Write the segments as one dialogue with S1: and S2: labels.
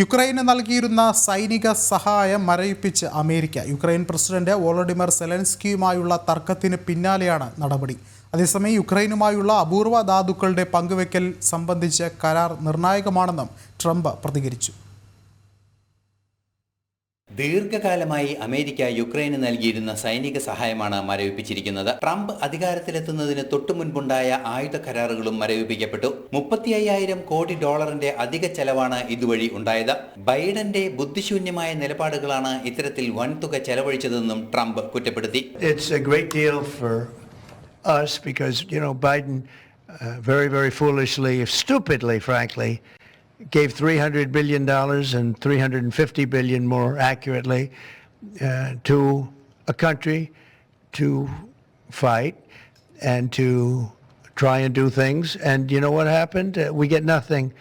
S1: യുക്രൈന് നൽകിയിരുന്ന സൈനിക സഹായം മരവിപ്പിച്ച് അമേരിക്ക. യുക്രൈൻ പ്രസിഡന്റ് വോളഡിമർ സെലൻസ്കിയുമായുള്ള തർക്കത്തിന് പിന്നാലെയാണ് നടപടി. അതേസമയം യുക്രൈനുമായുള്ള അപൂർവ ധാതുക്കളുടെ പങ്കുവെക്കൽ സംബന്ധിച്ച കരാർ നിർണായകമാണെന്നും ട്രംപ് പ്രതികരിച്ചു.
S2: ദീർഘകാലമായി അമേരിക്ക യുക്രൈന് നൽകിയിരുന്ന സൈനിക സഹായമാണ് മരവിപ്പിച്ചിരിക്കുന്നത്. ട്രംപ് അധികാരത്തിലെത്തുന്നതിന് തൊട്ടു മുൻപുണ്ടായ ആയുധ കരാറുകളും മരവിപ്പിക്കപ്പെട്ടു. മുപ്പത്തി അയ്യായിരം കോടി ഡോളറിന്റെ അധിക ചെലവാണ് ഇതുവഴി ഉണ്ടായത്. ബൈഡന്റെ ബുദ്ധിശൂന്യമായ നിലപാടുകളാണ് ഇത്തരത്തിൽ വൻതുക ചെലവഴിച്ചതെന്നും ട്രംപ് കുറ്റപ്പെടുത്തി.
S3: Us because, you know, Biden uh, very, very foolishly, stupidly, frankly, gave $300 billion and $350 billion more accurately uh, to a country to fight and to try and do things. And you know what happened? Uh, we get nothing.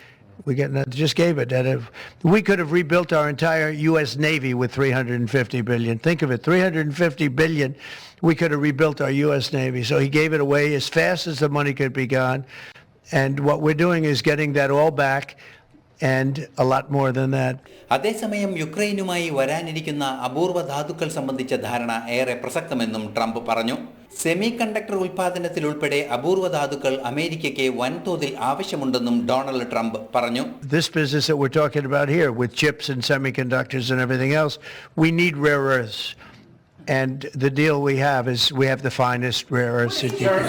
S3: We get nothing. Just gave it. And if, we could have rebuilt our entire U.S. Navy with 350 billion. Think of it, 350 billion. We could have rebuilt our U.S. Navy. So he gave it away as fast as the money could be gone. And what we're doing is getting that all back and a lot more than that.
S2: അതേസമയം യുക്രൈനുമായി വരാനിരിക്കുന്ന അപൂർവ ധാതുക്കൾ സംബന്ധിച്ച ധാരണ ഏറെ പ്രസക്തമെന്നും Trump പറഞ്ഞു semiconductor ഉൽപാദനത്തിൽ ഉൾപ്പെടെ അപൂർവ ധാതുക്കൾ അമേരിക്കയ്ക്ക് വൻതോതിൽ ആവശ്യമുണ്ടെന്നും ഡൊണാൾഡ് ട്രംപ് പറഞ്ഞു
S3: This business that we're talking about here with chips and semiconductors and everything else, we need rare earths. And the deal we have is we have the finest rare earths. that you can-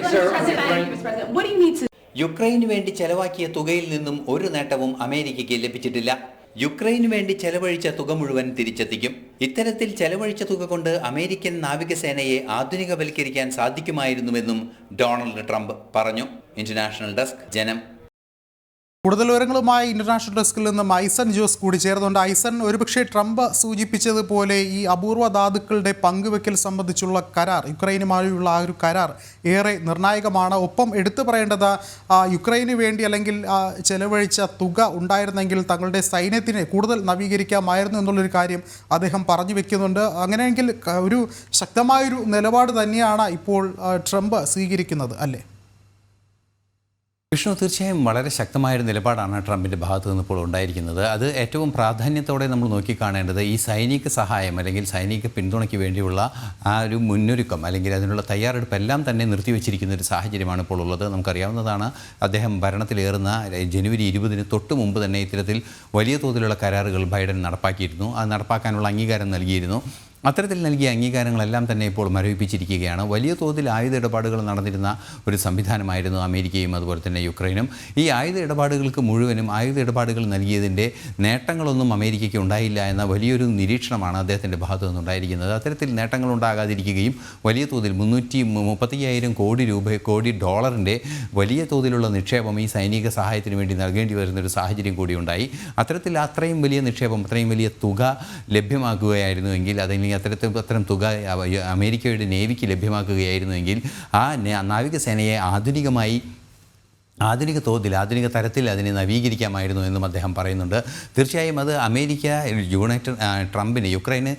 S4: Mr. President, Mr. President, what do you need to
S2: യുക്രൈനു വേണ്ടി ചെലവാക്കിയ തുകയിൽ നിന്നും ഒരു നേട്ടവും അമേരിക്കയ്ക്ക് ലഭിച്ചിട്ടില്ല. യുക്രൈന് വേണ്ടി ചെലവഴിച്ച തുക മുഴുവൻ തിരിച്ചെത്തിക്കും. ഇത്തരത്തിൽ ചെലവഴിച്ച തുക കൊണ്ട് അമേരിക്കൻ നാവികസേനയെ ആധുനികവൽക്കരിക്കാൻ സാധിക്കുമായിരുന്നുവെന്നും ഡൊണാൾഡ് ട്രംപ് പറഞ്ഞു. International desk Janam.
S1: കൂടുതൽ വിവരങ്ങളുമായി ഇന്റർനാഷണൽ ഡെസ്കിൽ നിന്നും ഐസൻ ജോസ് കൂടി ചേർന്നുണ്ട് ഐസൻ ഒരുപക്ഷെ ട്രംപ് സൂചിപ്പിച്ചതുപോലെ ഈ അപൂർവ ധാതുക്കളുടെ പങ്കുവെക്കൽ സംബന്ധിച്ചുള്ള കരാർ യുക്രൈനുമായുള്ള ആ ഒരു കരാർ ഏറെ നിർണായകമാണ്. ഒപ്പം എടുത്തു പറയേണ്ടത് യുക്രൈന് വേണ്ടി അല്ലെങ്കിൽ ചെലവഴിച്ച തുക ഉണ്ടായിരുന്നെങ്കിൽ തങ്ങളുടെ സൈന്യത്തിനെ കൂടുതൽ നവീകരിക്കാമായിരുന്നു എന്നുള്ളൊരു കാര്യം അദ്ദേഹം പറഞ്ഞു വെക്കുന്നുണ്ട്. അങ്ങനെയെങ്കിൽ ഒരു ശക്തമായൊരു നിലപാട് തന്നെയാണ് ഇപ്പോൾ ട്രംപ് സ്വീകരിക്കുന്നത് അല്ലേ?
S2: വിഷ്ണു തീർച്ചയായും വളരെ ശക്തമായൊരു നിലപാടാണ് ട്രംപിന്റെ ഭാഗത്തു നിന്ന് ഇപ്പോൾ ഉണ്ടായിരിക്കുന്നത്. അത് ഏറ്റവും പ്രാധാന്യത്തോടെ നമ്മൾ നോക്കിക്കാണേണ്ടത് ഈ സൈനിക സഹായം അല്ലെങ്കിൽ സൈനിക പിന്തുണയ്ക്ക് വേണ്ടിയുള്ള ആ ഒരു മുന്നൊരുക്കം അല്ലെങ്കിൽ അതിനുള്ള തയ്യാറെടുപ്പ് എല്ലാം തന്നെ നിർത്തിവെച്ചിരിക്കുന്ന ഒരു സാഹചര്യമാണ് ഇപ്പോൾ ഉള്ളത്. നമുക്കറിയാവുന്നതാണ് അദ്ദേഹം ഭരണത്തിലേറുന്ന ജനുവരി ഇരുപതിന് തൊട്ട് മുമ്പ് തന്നെ ഇത്തരത്തിൽ വലിയ തോതിലുള്ള കരാറുകൾ ബൈഡൻ നടപ്പാക്കിയിരുന്നു. അത് നടപ്പാക്കാനുള്ള അംഗീകാരം നൽകിയിരുന്നു. അത്തരത്തിൽ നൽകിയ അംഗീകാരങ്ങളെല്ലാം തന്നെ ഇപ്പോൾ മരവിപ്പിച്ചിരിക്കുകയാണ്. വലിയ തോതിൽ ആയുധ ഇടപാടുകൾ നടന്നിരുന്ന ഒരു സംവിധാനമായിരുന്നു അമേരിക്കയും അതുപോലെ തന്നെ യുക്രൈനും. ഈ ആയുധ ഇടപാടുകൾക്ക് മുഴുവനും ആയുധ ഇടപാടുകൾ നൽകിയതിന്റെ നേട്ടങ്ങളൊന്നും അമേരിക്കയ്ക്ക് ഉണ്ടായില്ല എന്ന വലിയൊരു നിരീക്ഷണമാണ് അദ്ദേഹത്തിന്റെ ഭാഗത്തു നിന്നുണ്ടായിരിക്കുന്നത്. അത്തരത്തിൽ നേട്ടങ്ങൾ ഉണ്ടാകാതിരിക്കുകയും വലിയ തോതിൽ മുന്നൂറ്റി മുപ്പത്തയ്യായിരം കോടി രൂപ കോടി ഡോളറിന്റെ വലിയ തോതിലുള്ള നിക്ഷേപം ഈ സൈനിക സഹായത്തിന് വേണ്ടി നൽകേണ്ടി വരുന്ന ഒരു സാഹചര്യം കൂടി ഉണ്ടായി. അത്തരത്തിൽ അത്രയും വലിയ നിക്ഷേപം അത്രയും വലിയ തുക ലഭ്യമാക്കുകയായിരുന്നുവെങ്കിൽ അതല്ലെങ്കിൽ അത്തരത്തിൽ അത്തരം തുക അമേരിക്കയുടെ നേവിക്ക് ലഭ്യമാക്കുകയായിരുന്നുവെങ്കിൽ ആ നാവികസേനയെ ആധുനികമായി ആധുനിക തോതിൽ ആധുനിക തരത്തിൽ അതിനെ നവീകരിക്കാമായിരുന്നു എന്നും അദ്ദേഹം പറയുന്നുണ്ട്. തീർച്ചയായും അത് അമേരിക്ക യുണൈറ്റഡ് ട്രംപിന് യുക്രൈന്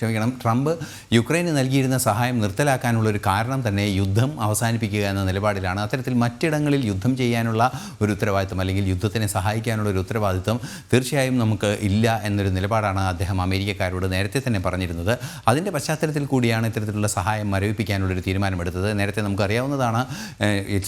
S2: ക്ഷമിക്കണം. ട്രംപ് യുക്രൈന് നൽകിയിരുന്ന സഹായം നിർത്തലാക്കാനുള്ള ഒരു കാരണം തന്നെ യുദ്ധം അവസാനിപ്പിക്കുക എന്ന നിലപാടിലാണ്. അത്തരത്തിൽ മറ്റിടങ്ങളിൽ യുദ്ധം ചെയ്യാനുള്ള ഒരു ഉത്തരവാദിത്വം അല്ലെങ്കിൽ യുദ്ധത്തിനെ സഹായിക്കാനുള്ള ഒരു ഉത്തരവാദിത്വം തീർച്ചയായും നമുക്ക് ഇല്ല എന്നൊരു നിലപാടാണ് അദ്ദേഹം അമേരിക്കക്കാരോട് നേരത്തെ തന്നെ പറഞ്ഞിരുന്നത്. അതിന്റെ പശ്ചാത്തലത്തിൽ കൂടിയാണ് ഇത്തരത്തിലുള്ള സഹായം മരവിപ്പിക്കാനുള്ളൊരു തീരുമാനമെടുത്തത്. നേരത്തെ നമുക്കറിയാവുന്നതാണ്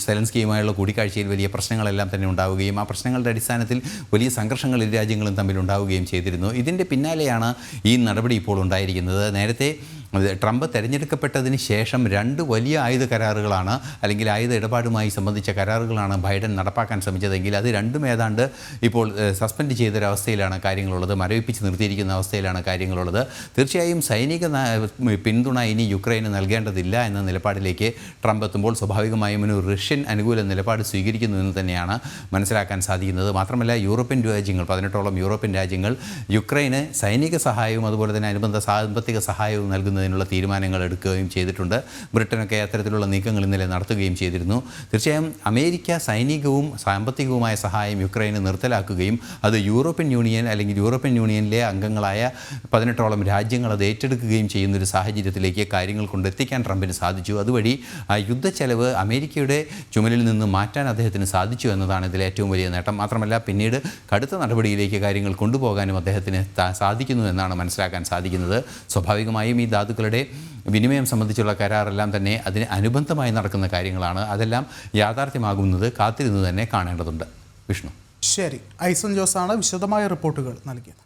S2: സെലൻസ്കിയുമായുള്ള കൂടിക്കാഴ്ചയിൽ വലിയ പ്രശ്നങ്ങളെല്ലാം തന്നെ ഉണ്ടാവുകയും ആ പ്രശ്നങ്ങളുടെ അടിസ്ഥാനത്തിൽ വലിയ സംഘർഷങ്ങൾ ഇരു രാജ്യങ്ങളും തമ്മിൽ ഉണ്ടാവുകയും ചെയ്തിരുന്നു. ഇതിന്റെ പിന്നാലെയാണ് ഈ നടപടി ഇപ്പോൾ ഉണ്ടായിരിക്കുന്നത്. നേരത്തെ അത് ട്രംപ് തെരഞ്ഞെടുക്കപ്പെട്ടതിന് ശേഷം രണ്ട് വലിയ ആയുധ കരാറുകളാണ് അല്ലെങ്കിൽ ആയുധ ഇടപാടുമായി സംബന്ധിച്ച കരാറുകളാണ് ബൈഡൻ നടപ്പാക്കാൻ ശ്രമിച്ചതെങ്കിൽ അത് രണ്ടും ഏതാണ്ട് ഇപ്പോൾ സസ്പെൻഡ് ചെയ്തൊരവസ്ഥയിലാണ് കാര്യങ്ങളുള്ളത് മരവിപ്പിച്ച് നിർത്തിയിരിക്കുന്ന അവസ്ഥയിലാണ് കാര്യങ്ങളുള്ളത്. തീർച്ചയായും സൈനിക പിന്തുണ ഇനി യുക്രൈന് നൽകേണ്ടതില്ല എന്ന നിലപാടിലേക്ക് ട്രംപ് എത്തുമ്പോൾ സ്വാഭാവികമായും ഒരു റഷ്യൻ അനുകൂല നിലപാട് സ്വീകരിക്കുന്നു എന്ന് തന്നെയാണ് മനസ്സിലാക്കാൻ സാധിക്കുന്നത്. മാത്രമല്ല യൂറോപ്യൻ രാജ്യങ്ങൾ പതിനെട്ടോളം യൂറോപ്യൻ രാജ്യങ്ങൾ യുക്രൈന് സൈനിക സഹായവും അതുപോലെ തന്നെ അനുബന്ധ സാമ്പത്തിക സഹായവും നൽകുന്നതിന് ചെയ്യുന്നതിനുള്ള തീരുമാനങ്ങൾ എടുക്കുകയും ചെയ്തിട്ടുണ്ട്. ബ്രിട്ടനൊക്കെ അത്തരത്തിലുള്ള നീക്കങ്ങൾ ഇന്നലെ നടത്തുകയും ചെയ്തിരുന്നു. തീർച്ചയായും അമേരിക്ക സൈനികവും സാമ്പത്തികവുമായ സഹായം യുക്രൈന് നിർത്തലാക്കുകയും അത് യൂറോപ്യൻ യൂണിയൻ അല്ലെങ്കിൽ യൂറോപ്യൻ യൂണിയനിലെ അംഗങ്ങളായ പതിനെട്ടോളം രാജ്യങ്ങൾ അത് ഏറ്റെടുക്കുകയും ചെയ്യുന്ന ഒരു സാഹചര്യത്തിലേക്ക് കാര്യങ്ങൾ കൊണ്ടെത്തിക്കാൻ ട്രംപിന് സാധിച്ചു. അതുവഴി ആ യുദ്ധച്ചെലവ് അമേരിക്കയുടെ ചുമലിൽ നിന്ന് മാറ്റാൻ അദ്ദേഹത്തിന് സാധിച്ചു എന്നതാണ് ഇതിലെ ഏറ്റവും വലിയ നേട്ടം. മാത്രമല്ല പിന്നീട് കടുത്ത നടപടിയിലേക്ക് കാര്യങ്ങൾ കൊണ്ടുപോകാനും അദ്ദേഹത്തിന് സാധിക്കുന്നു എന്നാണ് മനസ്സിലാക്കാൻ സാധിക്കുന്നത്. സ്വാഭാവികമായും ഈ ധാതുക്കളുടെ വിനിമയം സംബന്ധിച്ചുള്ള കരാറെല്ലാം തന്നെ അതിന് അനുബന്ധമായി നടക്കുന്ന കാര്യങ്ങളാണ്. അതെല്ലാം യാഥാർത്ഥ്യമാകുന്നത് കാത്തിരുന്ന് തന്നെ കാണേണ്ടതുണ്ട്. വിഷ്ണു.
S1: ശരി. ഐസൻ ജോസാണ് വിശദമായ റിപ്പോർട്ടുകൾ നൽകിയത്.